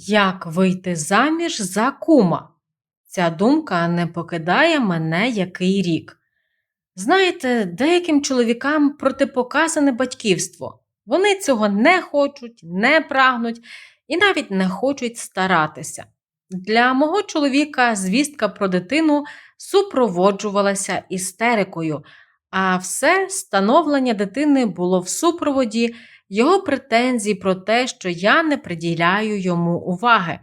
Як вийти заміж за кума? Ця думка не покидає мене який рік. Знаєте, деяким чоловікам протипоказане батьківство. Вони цього не хочуть, не прагнуть і навіть не хочуть старатися. Для мого чоловіка звістка про дитину супроводжувалася істерикою, а все становлення дитини було в супроводі його претензій про те, що я не приділяю йому уваги.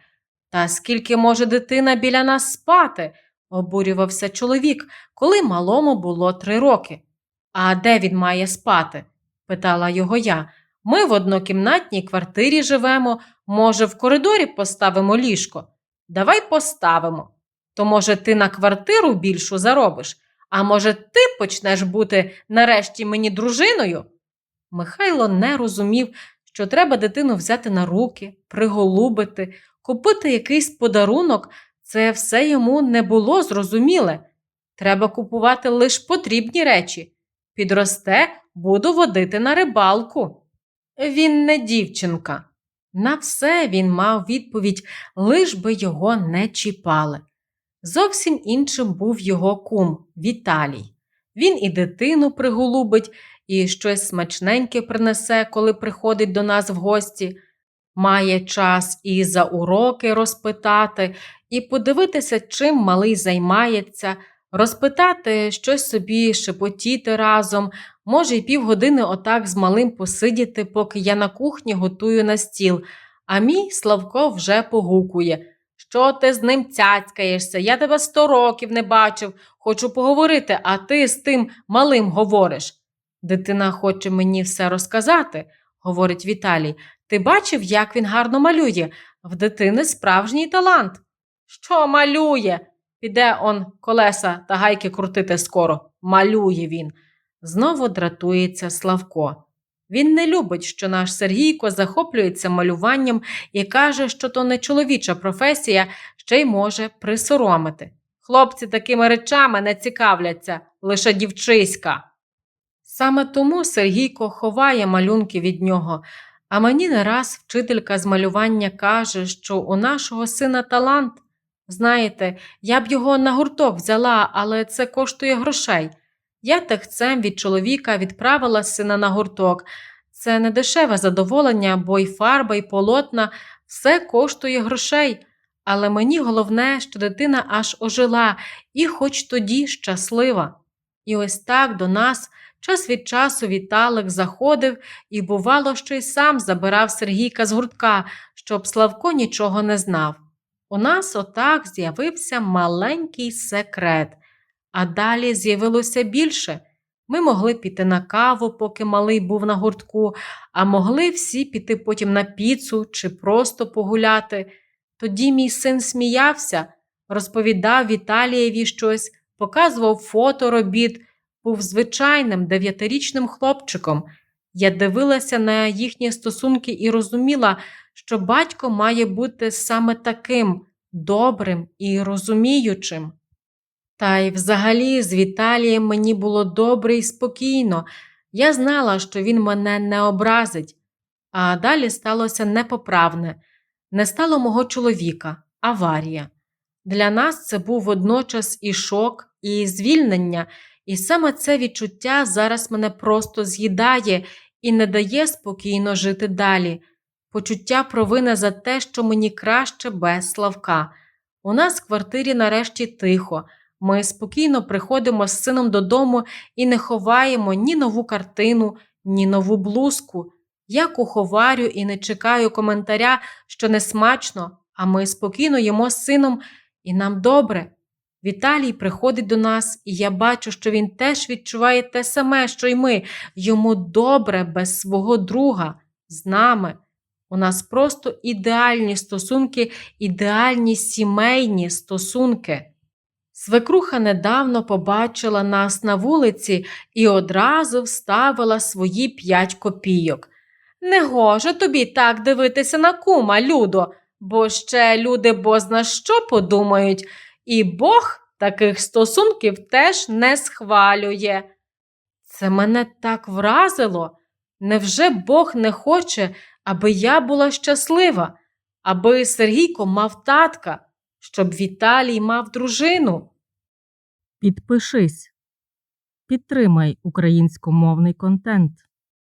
Та скільки може дитина біля нас спати? обурювався чоловік, коли малому було три роки. А де він має спати? питала його я. Ми в однокімнатній квартирі живемо, може, в коридорі поставимо ліжко? Давай поставимо. То, може, ти на квартиру більшу заробиш, а може, ти почнеш бути нарешті мені дружиною? Михайло не розумів, що треба дитину взяти на руки, приголубити, купити якийсь подарунок. Це все йому не було зрозуміле. Треба купувати лише потрібні речі. Підросте, буду водити на рибалку. Він не дівчинка. На все він мав відповідь, лиш би його не чіпали. Зовсім іншим був його кум Віталій. Він і дитину приголубить, і щось смачненьке принесе, коли приходить до нас в гості. Має час і за уроки розпитати, і подивитися, чим малий займається, розпитати щось собі, шепотіти разом, може, й півгодини отак з малим посидіти, поки я на кухні готую на стіл, а мій Славко вже погукує. Що ти з ним цяцькаєшся? Я тебе сто років не бачив, хочу поговорити, а ти з тим малим говориш. Дитина хоче мені все розказати, говорить Віталій. Ти бачив, як він гарно малює? В дитини справжній талант. Що малює? Піде он колеса та гайки крутити скоро. Малює він. Знову дратується Славко. Він не любить, що наш Сергійко захоплюється малюванням і каже, що то не чоловіча професія, ще й може присоромити. Хлопці такими речами не цікавляться, лише дівчиська. Саме тому Сергійко ховає малюнки від нього, а мені не раз вчителька з малювання каже, що у нашого сина талант. Знаєте, я б його на гурток взяла, але це коштує грошей. Я техцем від чоловіка відправила сина на гурток. Це не дешеве задоволення, бо й фарба, й полотна все коштує грошей. Але мені головне, що дитина аж ожила і хоч тоді щаслива. І ось так до нас час від часу Віталик заходив і, бувало, що й сам забирав Сергійка з гуртка, щоб Славко нічого не знав. У нас отак з'явився маленький секрет, а далі з'явилося більше. Ми могли піти на каву, поки малий був на гуртку, а могли всі піти потім на піцу чи просто погуляти. Тоді мій син сміявся, розповідав Віталієві щось, показував фото робіт, був звичайним дев'ятирічним хлопчиком. Я дивилася на їхні стосунки і розуміла, що батько має бути саме таким добрим і розуміючим. Та й взагалі з Віталієм мені було добре і спокійно. Я знала, що він мене не образить, а далі сталося непоправне. Не стало мого чоловіка, аварія. Для нас це був водночас і шок, і звільнення, і саме це відчуття зараз мене просто з'їдає і не дає спокійно жити далі. Почуття провини за те, що мені краще без Славка. У нас в квартирі нарешті тихо. Ми спокійно приходимо з сином додому і не ховаємо ні нову картину, ні нову блузку. Я куховарю і не чекаю коментаря, що не смачно, а ми спокійно їмо з сином, і нам добре. Віталій приходить до нас, і я бачу, що він теж відчуває те саме, що й ми. Йому добре без свого друга, з нами. У нас просто ідеальні стосунки, ідеальні сімейні стосунки. Свекруха недавно побачила нас на вулиці і одразу вставила свої п'ять копійок. Не гоже тобі так дивитися на кума, Людо, бо ще люди бозна що подумають, і Бог таких стосунків теж не схвалює. Це мене так вразило. Невже Бог не хоче, аби я була щаслива? аби Сергійко мав татка, щоб Віталій мав дружину. Підпишись. Підтримай українськомовний контент.